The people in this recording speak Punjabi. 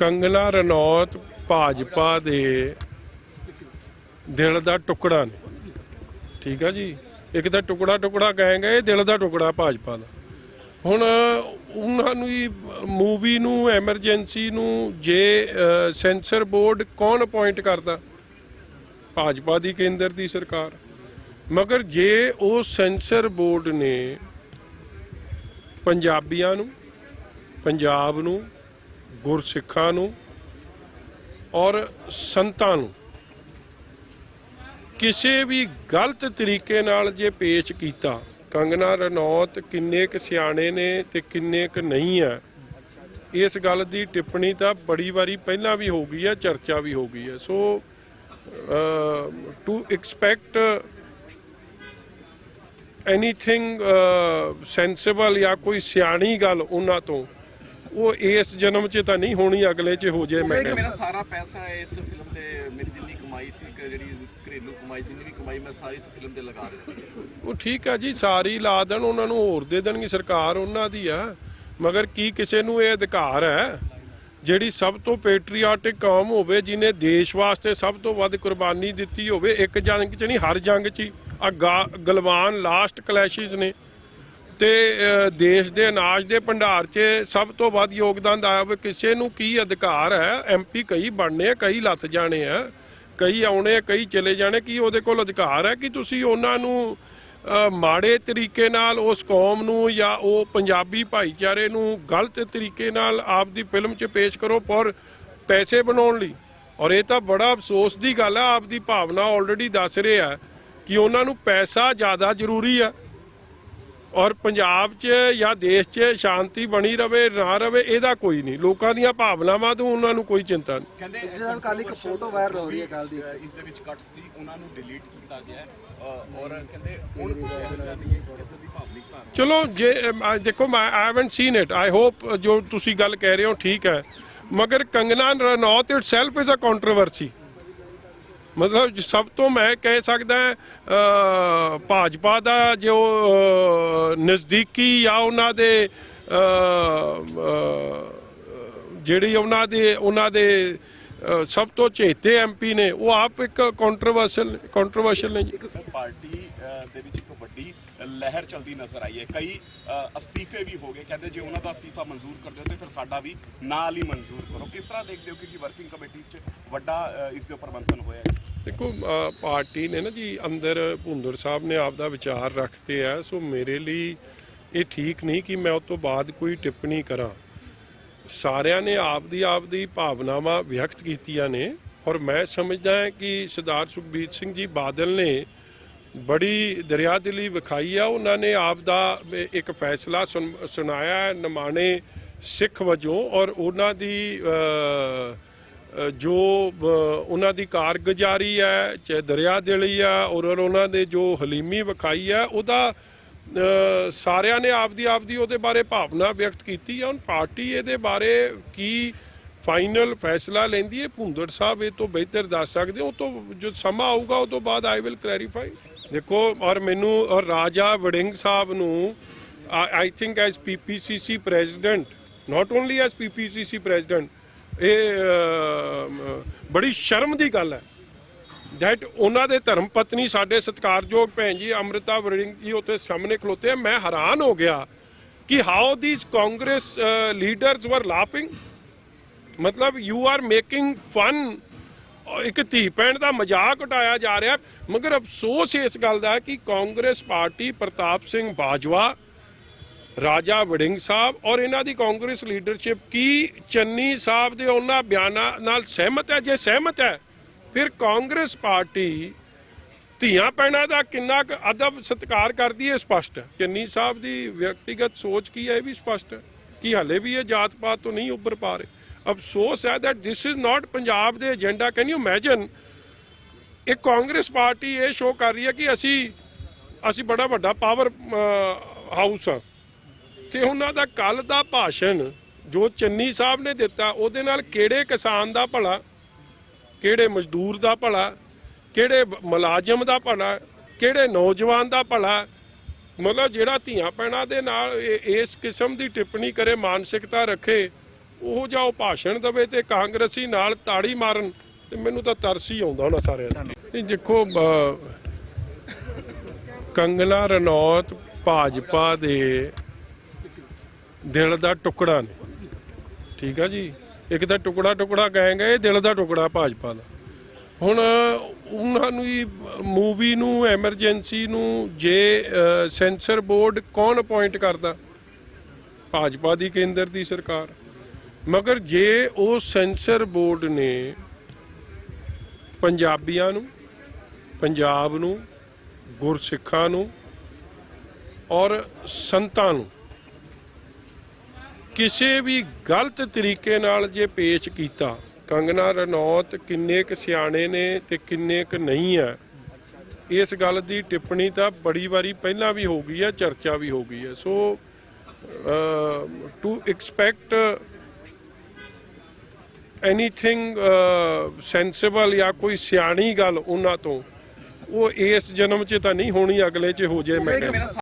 ਕੰਗਨਾ ਰਣੌਤ ਭਾਜਪਾ ਦੇ ਦਿਲ ਦਾ ਟੁਕੜਾ ਨੇ। ਠੀਕ ਆ ਜੀ? ਇੱਕ ਤਾਂ ਟੁਕੜਾ ਟੁਕੜਾ ਕਹਾਂਗੇ ਇਹ ਦਿਲ ਦਾ ਟੁਕੜਾ ਭਾਜਪਾ ਦਾ। ਹੁਣ ਉਹਨਾਂ ਨੂੰ ਹੀ ਮੂਵੀ ਨੂੰ, ਐਮਰਜੈਂਸੀ ਨੂੰ ਜੇ ਸੈਂਸਰ ਬੋਰਡ ਕੌਣ ਅਪਾਇੰਟ ਕਰਦਾ? ਭਾਜਪਾ ਦੀ ਕੇਂਦਰ ਦੀ ਸਰਕਾਰ। ਮਗਰ ਜੇ ਉਹ ਸੈਂਸਰ ਬੋਰਡ ਨੇ ਪੰਜਾਬੀਆਂ ਨੂੰ, ਪੰਜਾਬ ਨੂੰ ਗੁਰਸਿੱਖਾਂ ਨੂੰ ਔਰ ਸੰਤਾਂ ਨੂੰ। ਕਿਸੇ ਵੀ ਗਲਤ ਤਰੀਕੇ ਨਾਲ ਜੇ ਪੇਸ਼ ਕੀਤਾ, ਕੰਗਨਾ ਰਣੌਤ ਕਿੰਨੇ ਕੁ ਸਿਆਣੇ ਨੇ ਤੇ ਕਿੰਨੇ ਕੁ ਨਹੀਂ ਆ, ਇਸ ਗੱਲ ਦੀ ਟਿੱਪਣੀ ਤਾਂ ਬੜੀ ਵਾਰੀ ਪਹਿਲਾਂ ਵੀ ਹੋ ਗਈ ਹੈ ਚਰਚਾ ਵੀ ਹੋ ਗਈ ਹੈ so to expect anything sensible ਜਾਂ ਕੋਈ ਸਿਆਣੀ ਗੱਲ ਉਹਨਾਂ ਤੋਂ ਉਹ ਇਸ ਜਨਮ 'ਚ ਤਾਂ ਨਹੀਂ ਹੋਣੀ ਅਗਲੇ 'ਚ ਹੋ ਜੇ ਮੈਂ ਮੇਰਾ ਸਾਰਾ ਪੈਸਾ ਇਸ ਫਿਲਮ ਤੇ ਮੇਰੀ ਜਿੰਨੀ ਕਮਾਈ ਸੀ ਜਿਹੜੀ ਘਰੇਲੂ ਕਮਾਈ ਜਿੰਨੀ ਵੀ ਕਮਾਈ ਮੈਂ ਸਾਰੀ ਇਸ ਫਿਲਮ ਤੇ ਲਗਾ ਦਿੱਤੀ। ਉਹ ਠੀਕ ਆ ਜੀ ਸਾਰੀ ਲਾ ਦੇਣ ਉਹਨਾਂ ਨੂੰ ਹੋਰ ਦੇ ਦੇਣਗੇ ਸਰਕਾਰ ਉਹਨਾਂ ਦੀ ਆ। ਮਗਰ ਕੀ ਕਿਸੇ ਨੂੰ ਇਹ ਅਧਿਕਾਰ ਹੈ? ਜਿਹੜੀ ਸਭ ਤੋਂ ਪੈਟਰੀਆਟਿਕ ਕੌਮ ਹੋਵੇ ਜਿਨੇ ਦੇਸ਼ ਵਾਸਤੇ ਸਭ ਤੋਂ ਵੱਧ ਕੁਰਬਾਨੀ ਦਿੱਤੀ ਹੋਵੇ ਇੱਕ ਜੰਗ 'ਚ ਨਹੀਂ ਹਰ ਜੰਗ 'ਚ ਹੀ ਆ ਗਲਵਾਨ ਲਾਸਟ ਕਲੈਸ਼ਿਸ ਨੇ। ਤੇ ਦੇਸ਼ ਦੇ ਅਨਾਜ ਦੇ ਭੰਡਾਰ 'ਚ ਸਭ ਤੋਂ ਵੱਧ ਯੋਗਦਾਨ ਦਾ ਹੋਵੇ ਕਿਸੇ ਨੂੰ ਕੀ ਅਧਿਕਾਰ ਹੈ? ਐਮਪੀ ਕਈ ਬਣਨੇ ਆ, ਕਈ ਲੱਥ ਜਾਣੇ ਆ, ਕਈ ਆਉਣੇ ਆ, ਕਈ ਚਲੇ ਜਾਣੇ, ਕੀ ਉਹਦੇ ਕੋਲ ਅਧਿਕਾਰ ਹੈ ਕਿ ਤੁਸੀਂ ਉਹਨਾਂ ਨੂੰ ਮਾੜੇ ਤਰੀਕੇ ਨਾਲ ਉਸ ਕੌਮ ਨੂੰ ਜਾਂ ਉਹ ਪੰਜਾਬੀ ਭਾਈਚਾਰੇ ਨੂੰ ਗਲਤ ਤਰੀਕੇ ਨਾਲ ਆਪ ਦੀ ਫਿਲਮ 'ਚ ਪੇਸ਼ ਕਰੋ ਪਰ ਪੈਸੇ ਬਣਾਉਣ ਲਈ? ਔਰ ਇਹ ਤਾਂ ਬੜਾ ਅਫਸੋਸ ਦੀ ਗੱਲ ਹੈ ਆਪਦੀ ਭਾਵਨਾ ਆਲਰੇਡੀ ਦੱਸ ਰਹੇ ਰਿਹਾ ਕਿ ਉਹਨਾਂ ਨੂੰ ਪੈਸਾ ਜ਼ਿਆਦਾ ਜ਼ਰੂਰੀ ਆ। ਔਰ ਪੰਜਾਬ 'ਚ ਜਾਂ ਦੇਸ਼ 'ਚ ਸ਼ਾਂਤੀ ਬਣੀ ਰਵੇ ਨਾ ਰਵੇ ਇਹਦਾ ਕੋਈ ਨਹੀਂ। ਲੋਕਾਂ ਦੀਆਂ ਭਾਵਨਾਵਾਂ ਤੋਂ ਉਹਨਾਂ ਨੂੰ ਕੋਈ ਚਿੰਤਾ ਨਹੀਂ। ਕਹਿੰਦੇ ਪਿਛਲੇ ਦਿਨ ਕੱਲ੍ਹ ਇੱਕ photo viral ਹੋ ਰਹੀ ਹੈ ਕੱਲ੍ਹ ਦੀ। ਇਸ ਦੇ ਵਿੱਚ ਕੱਟ ਸੀ ਉਹਨਾਂ ਨੂੰ ਡਿਲੀਟ ਕੀਤਾ ਗਿਆ ਔਰ ਕਹਿੰਦੇ ਹੁਣ ਕੁਝ ਇਸ ਦੀ ਭਾਵਨਿਕ ਚਲੋ ਜੇ ਦੇਖੋ ਮੈਂ I haven't seen it I hope ਜੋ ਤੁਸੀਂ ਗੱਲ ਕਹਿ ਰਹੇ ਹੋ ਠੀਕ ਹੈ। ਮਗਰ Kangana Ranaut itself is a controversy ਮਤਲਬ ਸਭ ਤੋਂ ਮੈਂ ਕਹਿ ਸਕਦਾ ਭਾਜਪਾ ਦਾ ਜੋ ਨਜ਼ਦੀਕੀ ਜਾਂ ਉਹਨਾਂ ਦੇ ਜਿਹੜੀ ਉਹਨਾਂ ਦੇ ਉਹਨਾਂ ਦੇ ਸਭ ਤੋਂ ਚਹੇਤੇ ਐਮਪੀ ਨੇ, ਉਹ ਆਪ ਇੱਕ ਕੰਟਰੋਵਰਸ਼ਲ ਕੰਟਰੋਵਰਸ਼ਲ ਨੇ ਜੀ ਪਾਰਟੀ ਅ, ਦੇ ਵਿੱਚ ਇੱਕ ਵੱਡੀ ਲਹਿਰ ਚਲਦੀ ਨਜ਼ਰ ਆਈ ਹੈ। ਕਈ ਅਸਤੀਫੇ ਵੀ ਹੋ ਗਏ। ਕਹਿੰਦੇ ਜੇ ਉਹਨਾਂ ਦਾ ਅਸਤੀਫਾ ਮਨਜ਼ੂਰ ਕਰ ਦਿਓ ਤੇ ਫਿਰ ਸਾਡਾ ਵੀ ਨਾਲ ਹੀ ਮਨਜ਼ੂਰ ਕਰੋ। ਕਿਸ ਤਰ੍ਹਾਂ ਦੇਖਦੇ ਹੋ ਕਿ ਵਰਕਿੰਗ ਕਮੇਟੀ 'ਚ ਵੱਡਾ ਇਸ ਦੇ ਉੱਪਰ ਮੰਥਨ ਹੋਇਆ ਹੈ? ਦੇਖੋ ਪਾਰਟੀ ਨੇ ਨਾ ਜੀ ਅੰਦਰ ਭੁੰਦਰ ਸਾਹਿਬ ਨੇ ਆਪ ਦਾ ਵਿਚਾਰ ਰੱਖਤੇ ਆ, ਸੋ ਮੇਰੇ ਲਈ ਇਹ ਠੀਕ ਨਹੀਂ ਕਿ ਮੈਂ ਉਸ ਤੋਂ ਬਾਅਦ ਕੋਈ ਟਿੱਪਣੀ ਕਰਾਂ। ਸਾਰਿਆਂ ਨੇ ਆਪ ਦੀ ਆਪ ਦੀ ਭਾਵਨਾਵਾਂ ਵਿਅਕਤ ਕੀਤੀਆਂ ਨੇ ਔਰ ਮੈਂ ਸਮਝਦਾ ਹਾਂ ਕਿ ਸਰਦਾਰ ਸੁਖਬੀਰ ਸਿੰਘ ਜੀ ਬਾਦਲ ਨੇ ਬੜੀ ਦਰਿਆਦਿਲੀ ਵਿਖਾਈ ਆ। ਉਹਨਾਂ ਨੇ ਆਪ ਦਾ ਇੱਕ ਫੈਸਲਾ ਸੁਣ- ਸੁਣਾਇਆ ਨਮਾਣੇ ਸਿੱਖ ਵਜੋਂ ਔਰ ਉਹਨਾਂ ਦੀ ਜੋ ਉਹਨਾਂ ਦੀ ਕਾਰਗੁਜ਼ਾਰੀ ਹੈ ਚਾਹੇ ਦਰਿਆਦਿਲੀ ਆ ਔਰ ਉਹਨਾਂ ਦੇ ਜੋ ਹਲੀਮੀ ਵਿਖਾਈ ਹੈ, ਉਹਦਾ ਸਾਰਿਆਂ ਨੇ ਆਪਦੀ ਆਪਦੀ ਉਹਦੇ ਬਾਰੇ ਭਾਵਨਾ ਵਿਅਕਤ ਕੀਤੀ ਹੈ ਹੁਣ ਪਾਰਟੀ ਇਹਦੇ ਬਾਰੇ ਕੀ ਫਾਈਨਲ ਫੈਸਲਾ ਲੈਂਦੀ ਹੈ? ਭੁੰਦੜ ਸਾਹਿਬ, ਇਹ ਤੋਂ ਬਿਹਤਰ ਦੱਸ ਸਕਦੇ ਹੋ? ਉਹ ਤੋਂ ਜੋ ਸਮਾਂ ਆਊਗਾ, ਉਹ ਤੋਂ ਬਾਅਦ ਆਈ ਵਿਲ ਕਲੈਰੀਫਾਈ ਦੇਖੋ, ਔਰ ਮੈਨੂੰ, ਔਰ ਰਾਜਾ ਵੜਿੰਗ ਸਾਹਿਬ ਨੂੰ I think as PPCC president not only as PPCC president ਇਹ ਬੜੀ ਸ਼ਰਮ ਦੀ ਗੱਲ ਹੈ। ਦੈਟ ਉਹਨਾਂ ਦੇ ਧਰਮ ਪਤਨੀ ਸਾਡੇ ਸਤਿਕਾਰਯੋਗ ਭੈਣ ਜੀ ਅੰਮ੍ਰਿਤਾ ਵੜਿੰਗ ਜੀ ਉੱਥੇ ਸਾਹਮਣੇ ਖਲੋਤੇ ਆ। ਮੈਂ ਹੈਰਾਨ ਹੋ ਗਿਆ ਕਿ how these Congress leaders were laughing ਮਤਲਬ ਯੂ ਆਰ ਮੇਕਿੰਗ ਫਨ ਇੱਕ ਧੀ ਭੈਣ ਦਾ ਮਜ਼ਾਕ ਉਡਾਇਆ ਜਾ ਰਿਹਾ ਮਗਰ ਅਫਸੋਸ ਇਸ ਗੱਲ ਦਾ ਕਿ ਕਾਂਗਰਸ ਪਾਰਟੀ ਪ੍ਰਤਾਪ ਸਿੰਘ ਬਾਜਵਾ, ਰਾਜਾ ਵੜਿੰਗ ਸਾਹਿਬ ਔਰ ਇਹਨਾਂ ਦੀ ਕਾਂਗਰਸ ਲੀਡਰਸ਼ਿਪ ਕੀ ਚੰਨੀ ਸਾਹਿਬ ਦੇ ਉਹਨਾਂ ਬਿਆਨਾਂ ਨਾਲ ਸਹਿਮਤ ਹੈ? ਜੇ ਸਹਿਮਤ ਹੈ, ਫਿਰ ਕਾਂਗਰਸ ਪਾਰਟੀ ਧੀਆਂ ਪੈਣਾ ਦਾ ਕਿੰਨਾ ਕੁ ਅਦਬ ਸਤਿਕਾਰ ਕਰਦੀ ਹੈ ਇਹ ਸਪਸ਼ਟ ਹੈ? ਚੰਨੀ ਸਾਹਿਬ ਦੀ ਵਿਅਕਤੀਗਤ ਸੋਚ ਕੀ ਹੈ? ਇਹ ਵੀ ਸਪਸ਼ਟ ਹੈ ਕਿ ਹਾਲੇ ਵੀ ਇਹ ਜਾਤ ਪਾਤ ਤੋਂ ਨਹੀਂ ਉੱਭਰ ਪਾ ਰਹੇ। ਅਫਸੋਸ ਹੈ that this is not Punjab ਦੇ ਏਜੰਡਾ ਕੈਨ ਯੂ ਇਮੇਜਿਨ ਇਹ ਕਾਂਗਰਸ ਪਾਰਟੀ ਇਹ ਸ਼ੋਅ ਕਰ ਰਹੀ ਹੈ ਕਿ ਅਸੀਂ ਅਸੀਂ ਬੜਾ ਵੱਡਾ ਪਾਵਰ ਹਾਊਸ ਆ ਤੇ ਉਹਨਾਂ ਦਾ ਕੱਲ ਦਾ ਭਾਸ਼ਣ ਜੋ ਚੰਨੀ ਸਾਹਿਬ ਨੇ ਦਿੱਤਾ, ਉਹਦੇ ਨਾਲ ਕਿਹੜੇ ਕਿਸਾਨ ਦਾ ਭਲਾ, ਕਿਹੜੇ ਮਜ਼ਦੂਰ ਦਾ ਭਲਾ, ਕਿਹੜੇ ਮੁਲਾਜ਼ਮ ਦਾ ਭਲਾ, ਕਿਹੜੇ ਨੌਜਵਾਨ ਦਾ ਭਲਾ, ਮਤਲਬ ਜਿਹੜਾ ਧੀਆਂ ਪੈਣਾ ਦੇ ਨਾਲ ਇਸ ਕਿਸਮ ਦੀ ਟਿੱਪਣੀ ਕਰੇ, ਮਾਨਸਿਕਤਾ ਰੱਖੇ ਉਹ ਜਾ ਉਹ ਭਾਸ਼ਣ ਦਵੇ ਤੇ ਕਾਂਗਰਸੀ ਨਾਲ ਤਾੜੀ ਮਾਰਨ ਤੇ ਮੈਨੂੰ ਤਾਂ ਤਰਸ ਹੀ ਆਉਂਦਾ ਉਹਨਾਂ ਸਾਰਿਆਂ ਦਾ ਇਹ ਦੇਖੋ ਕੰਗਨਾ ਰਣੌਤ ਭਾਜਪਾ ਦੇ ਦਿਲ ਦਾ ਟੁਕੜਾ ਨੇ। ਠੀਕ ਆ ਜੀ? ਇੱਕ ਤਾਂ ਟੁਕੜਾ ਟੁਕੜਾ ਕਹਾਂਗੇ ਇਹ ਦਿਲ ਦਾ ਟੁਕੜਾ ਭਾਜਪਾ ਦਾ। ਹੁਣ ਉਹਨਾਂ ਨੂੰ ਹੀ ਮੂਵੀ ਨੂੰ ਐਮਰਜੈਂਸੀ ਨੂੰ ਜੇ ਸੈਂਸਰ ਬੋਰਡ ਕੌਣ ਅਪਾਇੰਟ ਕਰਦਾ? ਭਾਜਪਾ ਦੀ ਕੇਂਦਰ ਦੀ ਸਰਕਾਰ। ਮਗਰ ਜੇ ਉਹ ਸੈਂਸਰ ਬੋਰਡ ਨੇ ਪੰਜਾਬੀਆਂ ਨੂੰ, ਪੰਜਾਬ ਨੂੰ, ਗੁਰਸਿੱਖਾਂ ਨੂੰ ਔਰ ਸੰਤਾਂ ਨੂੰ ਕਿਸੇ ਵੀ ਗਲਤ ਤਰੀਕੇ ਨਾਲ ਜੇ ਪੇਸ਼ ਕੀਤਾ, ਕੰਗਨਾ ਰਣੌਤ ਕਿੰਨੇ ਕੁ ਸਿਆਣੇ ਨੇ ਤੇ ਕਿੰਨੇ ਕੁ ਨਹੀਂ ਆ ਇਸ ਗੱਲ ਦੀ ਟਿੱਪਣੀ ਤਾਂ ਬੜੀ ਵਾਰੀ ਪਹਿਲਾਂ ਵੀ ਹੋ ਗਈ ਹੈ, ਚਰਚਾ ਵੀ ਹੋ ਗਈ ਹੈ। So to expect anything sensible ਜਾਂ ਕੋਈ ਸਿਆਣੀ ਗੱਲ ਉਹਨਾਂ ਤੋਂ ਉਹ ਇਸ ਜਨਮ 'ਚ ਤਾਂ ਨਹੀਂ ਹੋਣੀ ਅਗਲੇ 'ਚ ਹੋ ਜੇ ਮੈਂ ਕਹਿੰਦਾ